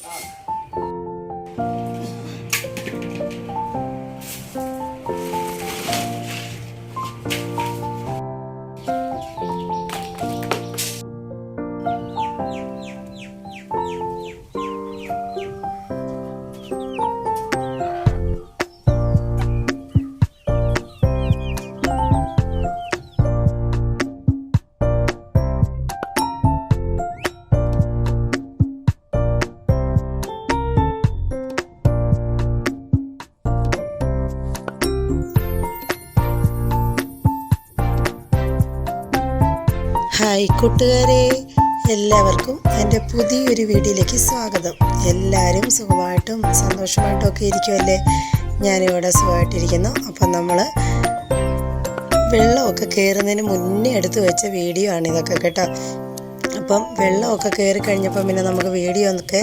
Stop. Hi കൂട്ടുകാരെ എല്ലാവർക്കും എന്റെ പുതിയൊരു വീഡിയോയിലേക്ക് സ്വാഗതം. എല്ലാവരും സുഖമായിട്ടും സന്തോഷമായിട്ടും ഒക്കെ ഇരിക്കുമല്ലേ ഞാനിവിടെ സുഖമായിട്ടിരിക്കുന്നു. അപ്പം നമ്മൾ വെള്ളമൊക്കെ കയറുന്നതിന് മുന്നേ എടുത്തു വെച്ച വീഡിയോ ആണ് ഇതൊക്കെ കേട്ടോ. അപ്പം വെള്ളമൊക്കെ കയറി കഴിഞ്ഞപ്പം പിന്നെ നമുക്ക് വീഡിയോ ഒക്കെ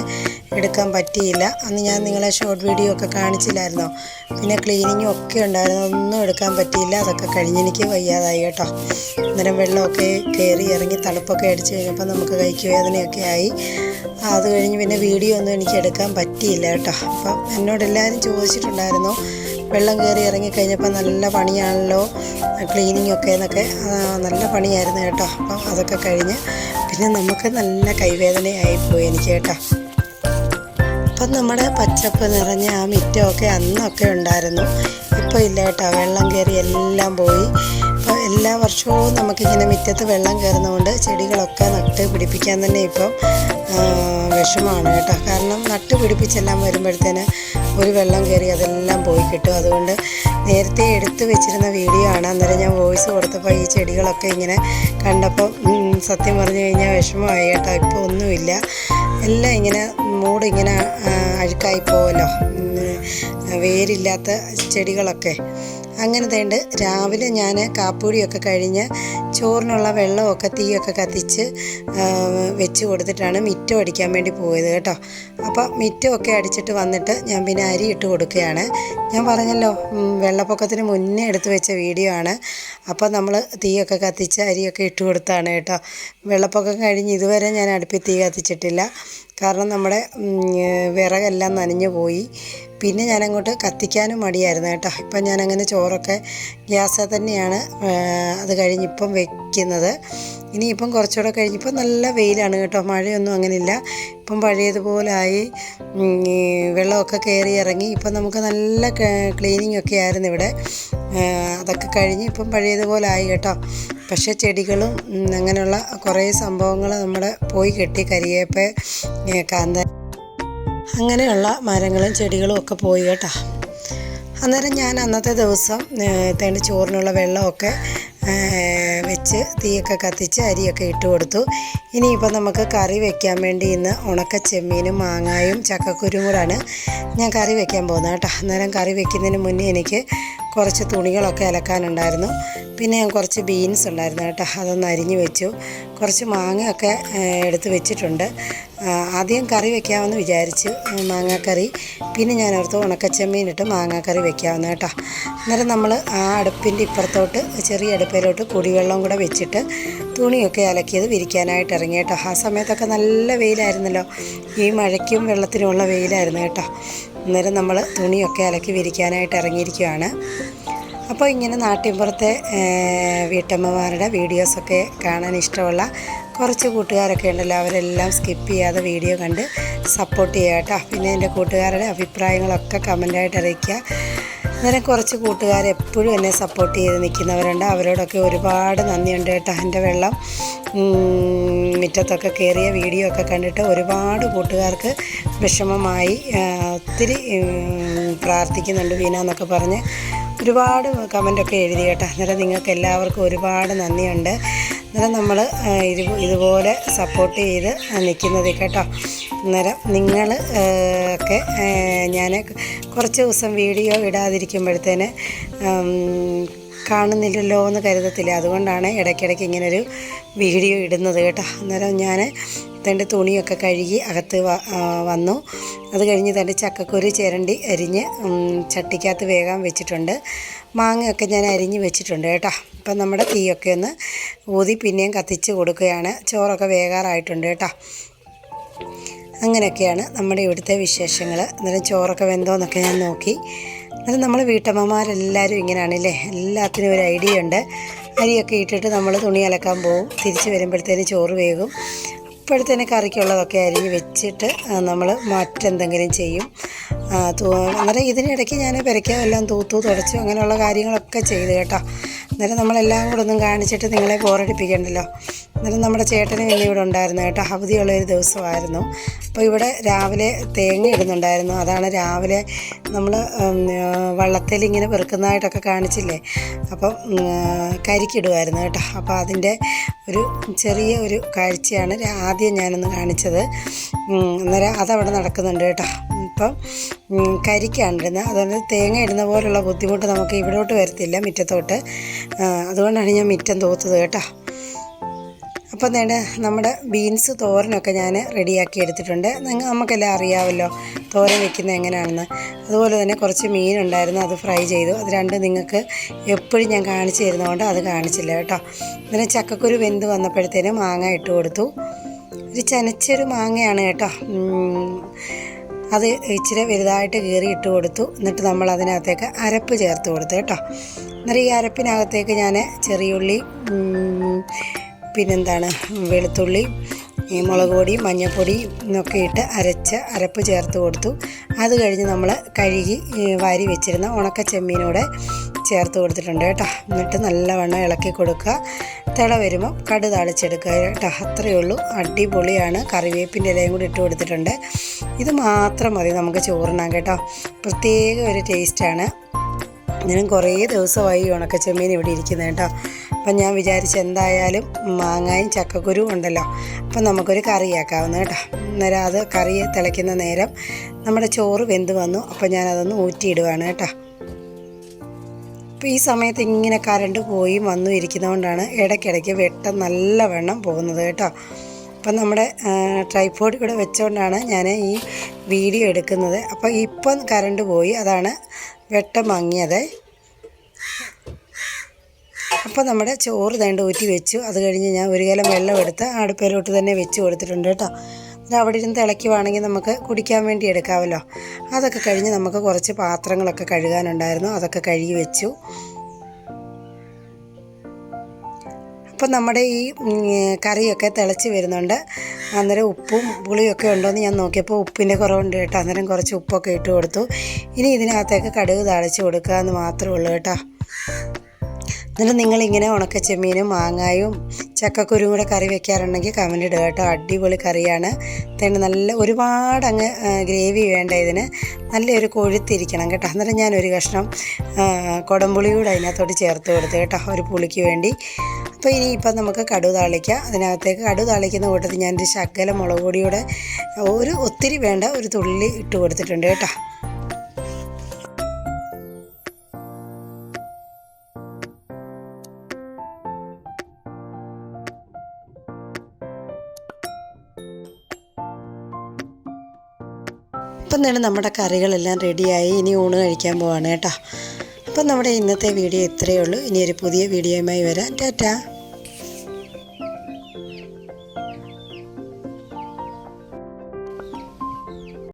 എടുക്കാൻ പറ്റിയില്ല. അന്ന് ഞാൻ നിങ്ങളെ ഷോർട്ട് വീഡിയോ ഒക്കെ കാണിച്ചില്ലായിരുന്നോ? പിന്നെ ക്ലീനിങ്ങും ഒക്കെ ഉണ്ടായിരുന്നു. ഒന്നും എടുക്കാൻ പറ്റിയില്ല. അതൊക്കെ കഴിഞ്ഞെനിക്ക് വയ്യാതായി കേട്ടോ. അന്നേരം വെള്ളമൊക്കെ കയറി ഇറങ്ങി തണുപ്പൊക്കെ അടിച്ച് കഴിഞ്ഞപ്പോൾ നമുക്ക് കൈക്ക് വേദനയൊക്കെ ആയി. അത് കഴിഞ്ഞ് പിന്നെ വീഡിയോ ഒന്നും എനിക്ക് എടുക്കാൻ പറ്റിയില്ല കേട്ടോ. അപ്പം എന്നോട് എല്ലാവരും ചോദിച്ചിട്ടുണ്ടായിരുന്നു വെള്ളം കയറി ഇറങ്ങിക്കഴിഞ്ഞപ്പോൾ നല്ല പണിയാണല്ലോ ക്ലീനിങ് ഒക്കെ എന്നൊക്കെ. നല്ല പണിയായിരുന്നു കേട്ടോ. അപ്പം അതൊക്കെ കഴിഞ്ഞ് പിന്നെ നമുക്ക് നല്ല കൈവേദനയായിപ്പോയി എനിക്ക് കേട്ടോ. അപ്പം നമ്മുടെ പച്ചപ്പ് നിറഞ്ഞ ആ മിറ്റമൊക്കെ അന്നൊക്കെ ഉണ്ടായിരുന്നു. ഇപ്പോൾ ഇല്ല കേട്ടോ. വെള്ളം കയറി എല്ലാം പോയി. എല്ലാ വർഷവും നമുക്കിങ്ങനെ മുറ്റത്ത് വെള്ളം കയറുന്നതുകൊണ്ട് ചെടികളൊക്കെ നട്ട് പിടിപ്പിക്കാൻ തന്നെ ഇപ്പം വിഷമമാണ് കേട്ടോ. കാരണം നട്ട് പിടിപ്പിച്ചെല്ലാം വരുമ്പോഴത്തേന് ഒരു വെള്ളം കയറി അതെല്ലാം പോയി കിട്ടും. അതുകൊണ്ട് നേരത്തെ എടുത്തു വെച്ചിരുന്ന വീഡിയോ ആണ്. അന്നേരം ഞാൻ വോയിസ് കൊടുത്തപ്പോൾ ഈ ചെടികളൊക്കെ ഇങ്ങനെ കണ്ടപ്പം സത്യം പറഞ്ഞു കഴിഞ്ഞാൽ വിഷമമായി കേട്ടോ. ഇപ്പോൾ ഒന്നുമില്ല. എല്ലാം ഇങ്ങനെ മൂടിങ്ങനെ അഴുക്കായി പോവല്ലോ വേരില്ലാത്ത ചെടികളൊക്കെ. അങ്ങനെ തേണ്ട് രാവിലെ ഞാൻ കാപ്പൂടിയൊക്കെ കഴിഞ്ഞ് ചോറിനുള്ള വെള്ളമൊക്കെ തീയൊക്കെ കത്തിച്ച് വെച്ച് കൊടുത്തിട്ടാണ് മിറ്റം അടിക്കാൻ വേണ്ടി പോയത് കേട്ടോ. അപ്പോൾ മിറ്റമൊക്കെ അടിച്ചിട്ട് വന്നിട്ട് ഞാൻ പിന്നെ അരി ഇട്ട് കൊടുക്കുകയാണ്. ഞാൻ പറഞ്ഞല്ലോ വെള്ളപ്പൊക്കത്തിന് മുന്നേ എടുത്തു വെച്ച വീഡിയോ ആണ്. അപ്പോൾ നമ്മൾ തീയൊക്കെ കത്തിച്ച് അരിയൊക്കെ ഇട്ട് കൊടുത്താണ് കേട്ടോ. വെള്ളപ്പൊക്കം കഴിഞ്ഞ് ഇതുവരെ ഞാൻ അടുപ്പിൽ തീ കത്തിച്ചിട്ടില്ല. കാരണം നമ്മുടെ വിറകെല്ലാം നനഞ്ഞു പോയി. പിന്നെ ഞാനങ്ങോട്ട് കത്തിക്കാനും മടിയായിരുന്നു കേട്ടോ. ഇപ്പം ഞാനങ്ങനെ ചോറൊക്കെ ഗ്യാസിൽ തന്നെയാണ് അത് കഴിഞ്ഞിപ്പം വെക്കുന്നത്. ഇനിയിപ്പം കുറച്ചുകൂടെ കഴിഞ്ഞിപ്പോൾ നല്ല വെയിലാണ് കേട്ടോ. മഴയൊന്നും അങ്ങനെയില്ല ഇപ്പം പഴയതുപോലായി വെള്ളമൊക്കെ കയറി ഇറങ്ങി ഇപ്പം നമുക്ക് നല്ല ക്ലീനിങ് ഒക്കെ ആയിരുന്നു ഇവിടെ. അതൊക്കെ കഴിഞ്ഞ് ഇപ്പം പഴയതുപോലായി കേട്ടോ. പക്ഷേ ചെടികളും അങ്ങനെയുള്ള കുറേ സംഭവങ്ങൾ നമ്മുടെ പോയി കെട്ടി കരിയേപ്പ് കാന്ത അങ്ങനെയുള്ള മരങ്ങളും ചെടികളും ഒക്കെ പോയി കേട്ടാ. അന്നേരം ഞാൻ അന്നത്തെ ദിവസം തേണ്ട ചോറിനുള്ള വെള്ളമൊക്കെ വെച്ച് തീയൊക്കെ കത്തിച്ച് അരിയൊക്കെ ഇട്ട് കൊടുത്തു. ഇനിയിപ്പോൾ നമുക്ക് കറി വെക്കാൻ വേണ്ടി ഇന്ന് ഉണക്ക ചെമ്മീനും മാങ്ങായും ചക്കക്കുരും കൂടാണ് ഞാൻ കറി വെക്കാൻ പോകുന്നത് കേട്ടോ. അന്നേരം കറി വെക്കുന്നതിന് മുന്നേ എനിക്ക് കുറച്ച് തുണികളൊക്കെ അലക്കാനുണ്ടായിരുന്നു. പിന്നെ ഞാൻ കുറച്ച് ബീൻസ് ഉണ്ടായിരുന്നു കേട്ടോ. അതൊന്ന് അരിഞ്ഞു വെച്ചു. കുറച്ച് മാങ്ങയൊക്കെ എടുത്ത് വെച്ചിട്ടുണ്ട്. ആദ്യം കറി വെക്കാമെന്ന് വിചാരിച്ചു മാങ്ങാക്കറി. പിന്നെ ഞാൻ ഓർത്ത് ഉണക്കച്ചമ്മീൻ ഇട്ട് മാങ്ങാക്കറി വെക്കാമെന്ന് കേട്ടോ. അന്നേരം നമ്മൾ ആ അടുപ്പിന്റെ ഇപ്പുറത്തോട്ട് ചെറിയ അടുപ്പിലോട്ട് കുടിവെള്ളം കൂടെ വെച്ചിട്ട് തുണിയൊക്കെ അലക്കിയത് വിരിക്കാനായിട്ട് ഇറങ്ങി കേട്ടോ. ആ സമയത്തൊക്കെ നല്ല വെയിലായിരുന്നല്ലോ. ഈ മഴയ്ക്കും വെള്ളത്തിനുമുള്ള വെയിലായിരുന്നു കേട്ടോ. അന്നേരം നമ്മൾ തുണിയൊക്കെ അലക്കി വിരിക്കാനായിട്ട് ഇറങ്ങിയിരിക്കുകയാണ് അപ്പോൾ ഇങ്ങനെ നാട്ടിൻപുറത്തെ വീട്ടമ്മമാരുടെ വീഡിയോസൊക്കെ കാണാൻ ഇഷ്ടമുള്ള കുറച്ച് കൂട്ടുകാരൊക്കെ ഉണ്ടല്ലോ. അവരെല്ലാം സ്കിപ്പ് ചെയ്യാതെ വീഡിയോ കണ്ട് സപ്പോർട്ട് ചെയ്യാം കേട്ടോ. പിന്നെ എന്റെ കൂട്ടുകാരുടെ അഭിപ്രായങ്ങളൊക്കെ കമന്റായിട്ട് അറിയിക്കുക. അങ്ങനെ കുറച്ച് കൂട്ടുകാർ എപ്പോഴും എന്നെ സപ്പോർട്ട് ചെയ്ത് നിൽക്കുന്നവരുണ്ട്. അവരോടൊക്കെ ഒരുപാട് നന്ദിയുണ്ട് കേട്ടോ എന്റെ വെള്ളം മുറ്റത്തൊക്കെ കയറിയ വീഡിയോ ഒക്കെ കണ്ടിട്ട് ഒരുപാട് കൂട്ടുകാർക്ക് വിഷമമായി ഒത്തിരി പ്രാർത്ഥിക്കുന്നുണ്ട് വീണ എന്നൊക്കെ പറഞ്ഞ് ഒരുപാട് കമന്റൊക്കെ എഴുതി കേട്ടോ അന്നേരം നിങ്ങൾക്ക് എല്ലാവർക്കും ഒരുപാട് നന്ദിയുണ്ട്. അന്നേരം നമ്മൾ ഇത് ഇതുപോലെ സപ്പോർട്ട് ചെയ്ത് നിൽക്കുന്നത് കേട്ടോ. അന്നേരം നിങ്ങൾ ഒക്കെ ഞാൻ കുറച്ച് ദിവസം വീഡിയോ ഇടാതിരിക്കുമ്പോഴത്തേന് കാണുന്നില്ലല്ലോ എന്ന് കരുതത്തില്ല. അതുകൊണ്ടാണ് ഇടയ്ക്കിടയ്ക്ക് ഇങ്ങനൊരു വീഡിയോ ഇടുന്നത് കേട്ടോ. അന്നേരം ഞാൻ തന്റെ തുണിയൊക്കെ കഴുകി അകത്ത് വന്നു. അത് കഴിഞ്ഞ് തന്റെ ചക്കക്കുരു ചിരണ്ടി അരിഞ്ഞ് ചട്ടിക്കകത്ത് വേഗം വെച്ചിട്ടുണ്ട്. മാങ്ങയൊക്കെ ഞാൻ അരിഞ്ഞ് വെച്ചിട്ടുണ്ട് കേട്ടോ. അപ്പം നമ്മുടെ തീയൊക്കെ ഒന്ന് ഊതി പിന്നെയും കത്തിച്ച് കൊടുക്കുകയാണ്. ചോറൊക്കെ വേകാറായിട്ടുണ്ട് കേട്ടോ. അങ്ങനെയൊക്കെയാണ് നമ്മുടെ ഇവിടുത്തെ വിശേഷങ്ങൾ. അന്നേരം ചോറൊക്കെ വെന്തോന്നൊക്കെ ഞാൻ നോക്കി. അന്നേരം നമ്മൾ വീട്ടമ്മമാരെല്ലാവരും ഇങ്ങനെയാണല്ലേ എല്ലാത്തിനും ഒരു ഐഡിയ ഉണ്ട്. അരിയൊക്കെ ഇട്ടിട്ട് നമ്മൾ തുണി അലക്കാൻ പോകും തിരിച്ച് വരുമ്പോഴത്തേന് ചോറ് വേകും. അപ്പോഴത്തേന് കറിക്കുള്ളതൊക്കെ അരിഞ്ഞ് വെച്ചിട്ട് നമ്മൾ മറ്റെന്തെങ്കിലും ചെയ്യും. അന്നേരം ഇതിനിടയ്ക്ക് ഞാൻ പെരയ്ക്ക എല്ലാം തൂത്തു തുടച്ചു അങ്ങനെയുള്ള കാര്യങ്ങളൊക്കെ ചെയ്തു കേട്ടോ. അന്നേരം നമ്മളെല്ലാം കൂടെ ഒന്നും കാണിച്ചിട്ട് നിങ്ങളെ ബോറടിപ്പിക്കണ്ടല്ലോ. അന്നേരം നമ്മുടെ ചേട്ടനും ഇന്ന് ഇവിടെ ഉണ്ടായിരുന്നു കേട്ടോ. അവധിയുള്ള ഒരു ദിവസമായിരുന്നു. അപ്പോൾ ഇവിടെ രാവിലെ തേങ്ങ ഇടുന്നുണ്ടായിരുന്നു. അതാണ് രാവിലെ നമ്മൾ വള്ളത്തിൽ ഇങ്ങനെ പെറുക്കുന്നതായിട്ടൊക്കെ കാണിച്ചില്ലേ? അപ്പം കരിക്കിടുമായിരുന്നു കേട്ടോ. അപ്പോൾ അതിന്റെ ഒരു ചെറിയ ഒരു കാഴ്ചയാണ് ആദ്യം ഞാനൊന്ന് കാണിച്ചത്. അന്നേരം അതവിടെ നടക്കുന്നുണ്ട് കേട്ടോ. ഇപ്പം കരിക്കാണ് ഇടുന്നത് അതുകൊണ്ട് തേങ്ങ ഇടുന്ന പോലുള്ള ബുദ്ധിമുട്ട് നമുക്ക് ഇവിടോട്ട് വരത്തില്ല മുറ്റത്തോട്ട്. അതുകൊണ്ടാണ് ഞാൻ മുറ്റം തോത്തത് കേട്ടോ. അപ്പം നേടെ നമ്മുടെ ബീൻസ് തോരനൊക്കെ ഞാൻ റെഡിയാക്കി എടുത്തിട്ടുണ്ട്. നിങ്ങൾ നമുക്കെല്ലാം അറിയാമല്ലോ തോരൻ വെക്കുന്നത് എങ്ങനെയാണെന്ന് അതുപോലെ തന്നെ കുറച്ച് മീനുണ്ടായിരുന്നു അത് ഫ്രൈ ചെയ്തു. അത് രണ്ട് നിങ്ങൾക്ക് എപ്പോഴും ഞാൻ കാണിച്ചു തരുന്നതുകൊണ്ട് അത് കാണിച്ചില്ല കേട്ടോ. പിന്നെ ചക്കക്കുരു വെന്ത് വന്നപ്പോഴത്തേനും മാങ്ങ ഇട്ട് കൊടുത്തു. ഒരു ചനച്ചൊരു മാങ്ങയാണ് കേട്ടോ. അത് ഇച്ചിരി വലുതായിട്ട് കീറി ഇട്ട് കൊടുത്തു. എന്നിട്ട് നമ്മൾ അതിനകത്തേക്ക് അരപ്പ് ചേർത്ത് കൊടുത്തു കേട്ടോ. എന്നിട്ട് ഈ അരപ്പിനകത്തേക്ക് ഞാൻ ചെറിയുള്ളി പിന്നെന്താണ് വെളുത്തുള്ളി ഈ മുളക് പൊടി മഞ്ഞൾപ്പൊടി ഒക്കെ ഇട്ട് അരച്ച് അരപ്പ് ചേർത്ത് കൊടുത്തു. അത് കഴിഞ്ഞ് നമ്മൾ കഴുകി വാരി വെച്ചിരുന്ന ഉണക്ക ചെമ്മീനൂടെ ചേർത്ത് കൊടുത്തിട്ടുണ്ട് കേട്ടോ. എന്നിട്ട് നല്ലവണ്ണം ഇളക്കി കൊടുക്കുക. തിള വരുമ്പോൾ കടു താളിച്ചെടുക്കുക കേട്ടോ. അത്രയേ ഉള്ളൂ. അടിപൊളിയാണ്. കറിവേപ്പിന്റെ ഇലയും കൂടി ഇട്ട് കൊടുത്തിട്ടുണ്ട്. ഇത് മാത്രം മതി നമുക്ക് ചോറിനാൻ കേട്ടോ. പ്രത്യേക ഒരു ടേസ്റ്റാണ്. ഞാനും കുറേ ദിവസമായി ഉണക്കച്ചെമ്മീൻ ഇവിടെ ഇരിക്കുന്നത് കേട്ടോ. അപ്പം ഞാൻ വിചാരിച്ച് എന്തായാലും മാങ്ങായും ചക്കക്കുരുവും ഉണ്ടല്ലോ. അപ്പം നമുക്കൊരു കറിയാക്കാവുന്ന കേട്ടോ. അന്നേരം അത് കറി തിളയ്ക്കുന്ന നേരം നമ്മുടെ ചോറ് വെന്ത് വന്നു. അപ്പം ഞാനതൊന്ന് ഊറ്റിയിടുവാണ് കേട്ടോ. അപ്പോൾ ഈ സമയത്ത് ഇങ്ങനെ കറണ്ട് പോയി വന്നു ഇരിക്കുന്നതുകൊണ്ടാണ് ഇടയ്ക്കിടയ്ക്ക് വെട്ടം നല്ലവണ്ണം പോകുന്നത് കേട്ടോ. അപ്പം നമ്മുടെ ട്രൈപ്പോഡ് ഇവിടെ വെച്ചുകൊണ്ടാണ് ഞാൻ ഈ വീഡിയോ എടുക്കുന്നത്. അപ്പോൾ ഇപ്പം കറണ്ട് പോയി അതാണ് വെട്ടം മങ്ങിയത്. അപ്പോൾ നമ്മുടെ ചോറ് തേണ്ട ഊറ്റി വെച്ചു. അത് കഴിഞ്ഞ് ഞാൻ ഒരു കലം വെള്ളം എടുത്ത് അടുപ്പിലോട്ട് തന്നെ വെച്ച് കൊടുത്തിട്ടുണ്ട് കേട്ടോ. അത് അവിടെ ഇരുന്ന് തിളയ്ക്കുവാണെങ്കിൽ നമുക്ക് കുടിക്കാൻ വേണ്ടി എടുക്കാമല്ലോ. അതൊക്കെ കഴിഞ്ഞ് നമുക്ക് കുറച്ച് പാത്രങ്ങളൊക്കെ കഴുകാനുണ്ടായിരുന്നു. അതൊക്കെ കഴുകി വെച്ചു. അപ്പം നമ്മുടെ ഈ കറിയൊക്കെ തിളച്ച് വരുന്നുണ്ട്. അന്നേരം ഉപ്പും പുളിയൊക്കെ ഉണ്ടോയെന്ന് ഞാൻ നോക്കിയപ്പോൾ ഉപ്പിന്റെ കുറവുണ്ട് കേട്ടോ. അന്നേരം കുറച്ച് ഉപ്പൊക്കെ ഇട്ട് കൊടുത്തു. ഇനി ഇതിനകത്തേക്ക് കടുക് താളിച്ച് കൊടുക്കുക എന്ന് മാത്രമേ ഉള്ളൂ കേട്ടോ. എന്നിട്ട് നിങ്ങളിങ്ങനെ ഉണക്ക ചെമ്മീനും മാങ്ങായും ചക്കക്കുരും കൂടെ കറി വെക്കാറുണ്ടെങ്കിൽ കമന്റ് ഇടുക കേട്ടോ. അടിപൊളി കറിയാണ്. തന്നെ നല്ല ഒരുപാട് അങ്ങ് ഗ്രേവി വേണ്ട ഇതിന്. നല്ലൊരു കൊഴുത്തിരിക്കണം കേട്ടോ. ഞാൻ ഒരു കഷ്ണം കുടംപുളി കൂടെ അതിനകത്തോട്ട് ചേർത്ത് കൊടുത്തു കേട്ടോ ഒരു പുളിക്ക് വേണ്ടി. അപ്പോൾ ഇനി ഇപ്പം നമുക്ക് കടു താളിക്കാം. അതിനകത്തേക്ക് കടു താളിക്കുന്ന കൂട്ടത്തിൽ ഞാനൊരു ശകല മുളക് പൊടിയുടെ ഒരു ഒത്തിരി വേണ്ട ഒരു തുള്ളി ഇട്ട് കൊടുത്തിട്ടുണ്ട് കേട്ടോ. അപ്പം തന്നെ നമ്മുടെ കറികളെല്ലാം റെഡിയായി. ഇനി ഊണ് കഴിക്കാൻ പോവാണ് കേട്ടോ. അപ്പം നമ്മുടെ ഇന്നത്തെ വീഡിയോ ഇത്രയേ ഉള്ളൂ. ഇനി ഒരു പുതിയ വീഡിയോയുമായി വരാം. ടാറ്റാ.